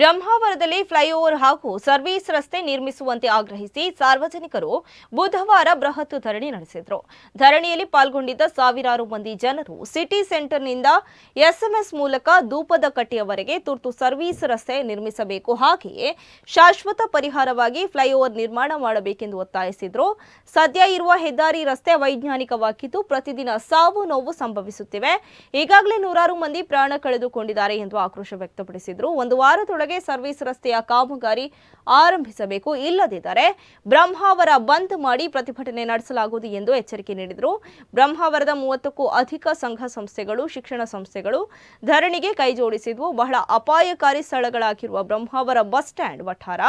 ಬ್ರಹ್ಮಾವರದಲ್ಲಿ flyover ಹಾಗೂ service ರಸ್ತೆ ನಿರ್ಮಿಸುವಂತೆ ಆಗ್ರಹಿಸಿ ಸಾರ್ವಜನಿಕರು ಬುಧವಾರ ಬೃಹತ್ ಧರಣಿ ನಡೆಸಿದರು. ಧರಣಿಯಲ್ಲಿ ಪಾಲ್ಗೊಂಡಿದ್ದ ಸಾವಿರಾರು ಮಂದಿ ಜನರು ಸಿಟಿ ಸೆಂಟರ್ನಿಂದ ಎಸ್ಎಂಎಸ್ ಮೂಲಕ ಧೂಪದ ಕಟ್ಟೆಯವರೆಗೆ ತುರ್ತು ಸರ್ವಿಸ್ ರಸ್ತೆ ನಿರ್ಮಿಸಬೇಕು. ಹಾಗೆಯೇ ಶಾಶ್ವತ ಪರಿಹಾರವಾಗಿ ಫ್ಲೈಓವರ್ ನಿರ್ಮಾಣ ಮಾಡಬೇಕೆಂದು ಒತ್ತಾಯಿಸಿದರು. ಸದ್ಯ ಇರುವ ಹೆದ್ದಾರಿ ರಸ್ತೆ ವೈಜ್ಞಾನಿಕವಾಗಿದ್ದು ಪ್ರತಿದಿನ ಸಾವು ನೋವು ಸಂಭವಿಸುತ್ತಿವೆ. ಈಗಾಗಲೇ ನೂರಾರು ಮಂದಿ ಪ್ರಾಣ ಕಳೆದುಕೊಂಡಿದ್ದಾರೆ ಎಂದು ಆಕ್ರೋಶ ವ್ಯಕ್ತಪಡಿಸಿದರು. ಒಂದು ವಾರದೊಳಗೆ ಸರ್ವಿಸ್ ರಸ್ತೆಯ ಕಾಮಗಾರಿ ಆರಂಭಿಸಬೇಕು. ಇಲ್ಲದಿದ್ದರೆ ಬ್ರಹ್ಮಾವರ ಬಂದ್ ಮಾಡಿ ಪ್ರತಿಭಟನೆ ನಡೆಸಲಾಗುವುದು ಎಂದು ಎಚ್ಚರಿಕೆ ನೀಡಿದರು. ಬ್ರಹ್ಮಾವರದ ಮೂವತ್ತಕ್ಕೂ ಅಧಿಕ ಸಂಘ ಸಂಸ್ಥೆಗಳು, ಶಿಕ್ಷಣ ಸಂಸ್ಥೆಗಳು ಧರಣಿಗೆ ಕೈಜೋಡಿಸಿದ್ವು ಬಹಳ ಅಪಾಯಕಾರಿ ಸ್ಥಳಗಳಾಗಿರುವ ಬ್ರಹ್ಮಾವರ ಬಸ್ ಸ್ಟ್ಯಾಂಡ್ ವಠಾರ,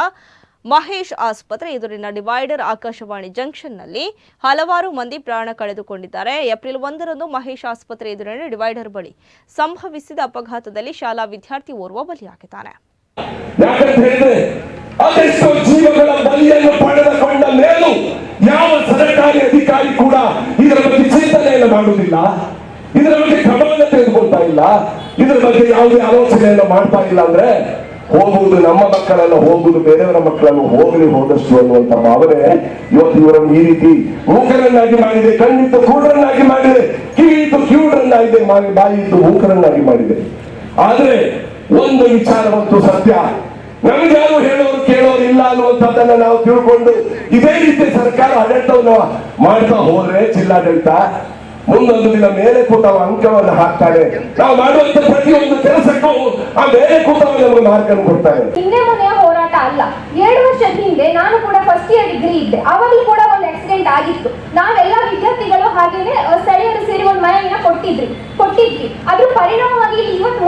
ಮಹೇಶ್ ಆಸ್ಪತ್ರೆ ಎದುರಿನ ಡಿವೈಡರ್ ಆಕಾಶವಾಣಿ ಜಂಕ್ಷನ್ನಲ್ಲಿ ಹಲವಾರು ಮಂದಿ ಪ್ರಾಣ ಕಳೆದುಕೊಂಡಿದ್ದಾರೆ. ಏಪ್ರಿಲ್ ಒಂದರಂದು ಮಹೇಶ್ ಆಸ್ಪತ್ರೆ ಎದುರಿನ ಡಿವೈಡರ್ ಬಳಿ ಸಂಭವಿಸಿದ ಅಪಘಾತದಲ್ಲಿ ಶಾಲಾ ವಿದ್ಯಾರ್ಥಿ ಓರ್ವ ಬಲಿಯಾಗಿದ್ದಾನೆ. ಯಾಕಂತ ಹೇಳಿದ್ರೆ, ಅದೆಷ್ಟೋ ಜೀವಗಳ ಬಲಿಯನ್ನು ಪಡೆದುಕೊಂಡ ಮೇಲೂ ಯಾವ ಸರ್ಕಾರಿ ಅಧಿಕಾರಿ ಕೂಡ ಇದರ ಬಗ್ಗೆ ಚಿಂತನೆಯನ್ನು ಮಾಡುವುದಿಲ್ಲ. ಇದರ ಬಗ್ಗೆ ಕ್ರಮವನ್ನು ತೆಗೆದುಕೊಳ್ತಾ ಇಲ್ಲ. ಇದರ ಬಗ್ಗೆ ಯಾವುದೇ ಆಲೋಚನೆಯನ್ನು ಮಾಡ್ತಾ ಇಲ್ಲ ಅಂದ್ರೆ, ಹೋಗುವುದು ನಮ್ಮ ಮಕ್ಕಳನ್ನು, ಹೋಗುವುದು ಬೇರೆಯವರ ಮಕ್ಕಳನ್ನು ಹೋಗಲಿ ಹೋದಷ್ಟು ಅನ್ನುವಂತ ಭಾವನೆ ಇವತ್ತು ಇವರನ್ನು ಈ ರೀತಿ ಮೂಕರನ್ನಾಗಿ ಮಾಡಿದೆ ಕಣ್ಣಿತ್ತು ಕೂಡರನ್ನಾಗಿ ಮಾಡಿದೆ ಕಿವಿಯಿದ್ದು ಕಿವುಡರನ್ನಾಗಿದೆ ಬಾಯಿದ್ದು ಮೂಕರನ್ನಾಗಿ ಮಾಡಿದೆ. ಆದ್ರೆ ಒಂದು ವಿಚಾರವಂತೂ ಸತ್ಯ. ನಮ್ಗೆ ಯಾರು ಹೇಳೋರು ಕೇಳೋರು ಇಲ್ಲ ಅನ್ನುವಂಥದ್ದನ್ನ ನಾವು ತಿಳ್ಕೊಂಡು ಇದೇ ರೀತಿ ಸರ್ಕಾರ ಆಡಳಿತವನ್ನು ಮಾಡ್ತಾ ಹೋದ್ರೆ ಜಿಲ್ಲಾಡಳಿತ ಮುಂದೊಂದು ದಿನ ಮೇಲೆ ಕೂತವ ಅಂಕವನ್ನು ಹಾಕ್ತಾರೆ ನಾವು ಮಾಡುವಂತ ಪ್ರತಿಯೊಂದು ಕೆಲಸಕ್ಕೂ ಆ ಮೇಲೆ ಕೂಟವ ನಮಗೆ ಕೊಡ್ತಾರೆ ಹಿಂದೆ ಮನೆಯ ಹೋರಾಟ ಅಲ್ಲ. ಎರಡು ವರ್ಷದ ಹಿಂದೆ ನಾನು ಕೂಡ ಫಸ್ಟ್ ಇಯರ್ ಡಿಗ್ರಿ ಇದ್ದೆ. ಅವಾಗಲೂ ಕೂಡ ಒಂದು ಆಕ್ಸಿಡೆಂಟ್ ಆಗಿತ್ತು. ನಾವೆಲ್ಲ ವಿದ್ಯಾರ್ಥಿಗಳು ಹಾಗೇನೆ ಸ್ಥಳೀಯರು ಸೇರಿ ಒಂದು ಮನೆಯನ್ನ ಕೊಟ್ಟಿದ್ರಿ. ಕೊಟ್ಟಿದ್ವಿ. ಅದ್ರ ಪರಿಣಾಮವಾಗಿ ಇವತ್ತು